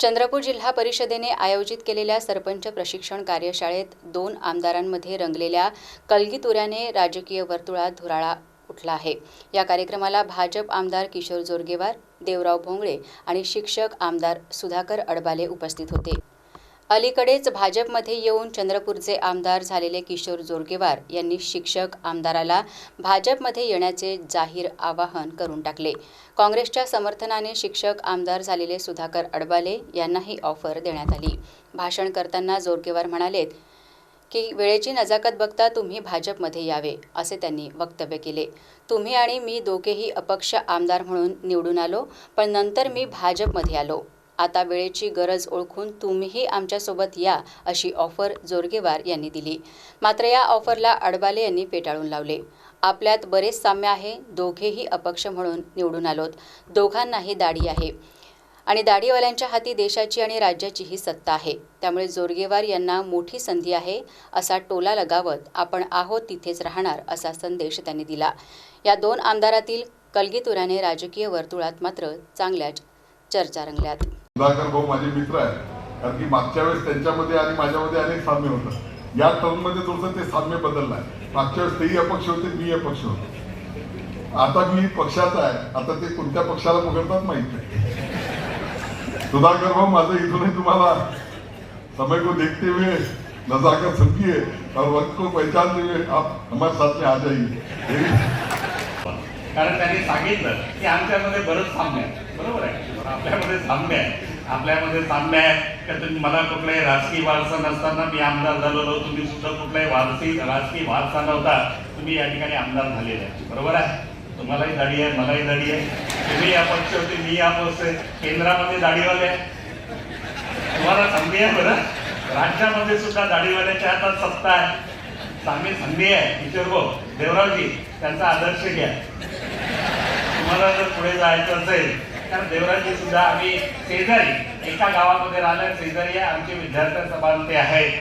चंद्रपूर जिल्हा परिषदेने आयोजित केलेल्या सरपंच प्रशिक्षण कार्यशाळेत दोन आमदारांमध्ये रंगलेल्या कलगीतुऱ्याने राजकीय वर्तुळात धुराळा उठला आहे. या कार्यक्रमाला भाजप आमदार किशोर जोरगेवार देवराव भोंगळे आणि शिक्षक आमदार सुधाकर अडबाले उपस्थित होते. अलीकडेच भाजपमध्ये येऊन चंद्रपूरचे आमदार झालेले किशोर जोरगेवार यांनी शिक्षक आमदाराला भाजपमध्ये येण्याचे जाहीर आवाहन करून टाकले. काँग्रेसच्या समर्थनाने शिक्षक आमदार झालेले सुधाकर अडबाले यांनाही ऑफर देण्यात आली. भाषण करताना जोरगेवार म्हणालेत की वेळेची नजाकत बघता तुम्ही भाजपमध्ये यावे असे त्यांनी वक्तव्य केले. तुम्ही आणि मी दोघेही अपक्ष आमदार म्हणून निवडून आलो पण नंतर मी भाजपमध्ये आलो. आता वेळेची गरज ओळखून तुम्हीही आमच्यासोबत या अशी ऑफर जोरगेवार यांनी दिली. मात्र या ऑफरला अडबाले यांनी फेटाळून लावले. आपल्यात बरेच साम्य आहे दोघेही अपक्ष म्हणून निवडून आलोत. दोघांनाही दाढी आहे. आणि दाढीवाल्यांच्या हाती देशाची आणि राज्याचीही सत्ता आहे. त्यामुळे जोरगेवार यांना मोठी संधी आहे असा टोला लगावत आपण आहोत तिथेच राहणार असा संदेश त्यांनी दिला. या दोन आमदारातील कलगीतुराने राजकीय वर्तुळात मात्र चांगल्याच चर्चा रंगल्यात. सुधाकर भाऊ माझे मित्र आहे कारण की मागच्या वेळेस त्यांच्यामध्ये आणि माझ्यामध्ये अनेक साम्य होतं. या टर्ममध्ये थोडंसं ते साम्य बदललं आहे. मागच्या वेळेस तेही अपक्ष होते मी अपक्ष होतो. आता मी पक्षाचा आहे. आता ते कोणत्या पक्षाला पकडतात माहीत नाही. सुधाकर भाऊ माझं इथूनही तुम्हाला समय को देखते हुए नजाकत समझिए और वक्त को पहचानते हुए आप हमारे साथ में आ जाइए. कारण त्यांनी सांगितलं की आमच्यामध्ये बरंच साम्य आहे. बरोबर आहे? आपल्यामध्ये साम्य आहे. आपल्यामध्ये साम्य आहे का तुम्ही मला कुठलाही राजकीय वारसा नसताना मी आमदार झालेलो तुम्ही सुद्धा कुठलाही वारसी राजकीय वारसा नव्हता. तुम्ही या ठिकाणी आमदार झालेले आहे. बरोबर आहे? तुम्हालाही दाढी आहे मलाही दाढी आहे. तुम्ही अपक्ष होते मी या आहे. केंद्रामध्ये दाढीवाले आहे. तुम्हाला संधी आहे बरं? राज्यामध्ये सुद्धा दाढीवाल्याच्या हातात सत्ता आहे. चांगली संधी आहे किशोर भाऊ. देवरावजी त्यांचा आदर्श घ्या. तुम्हाला जर पुढे जायचं असेल कारण देवराजी सुद्धा आम्ही शेजारी एका गावामध्ये राहिल्या शेजारी आहे आमचे विद्यार्थी सभान ते आहेत.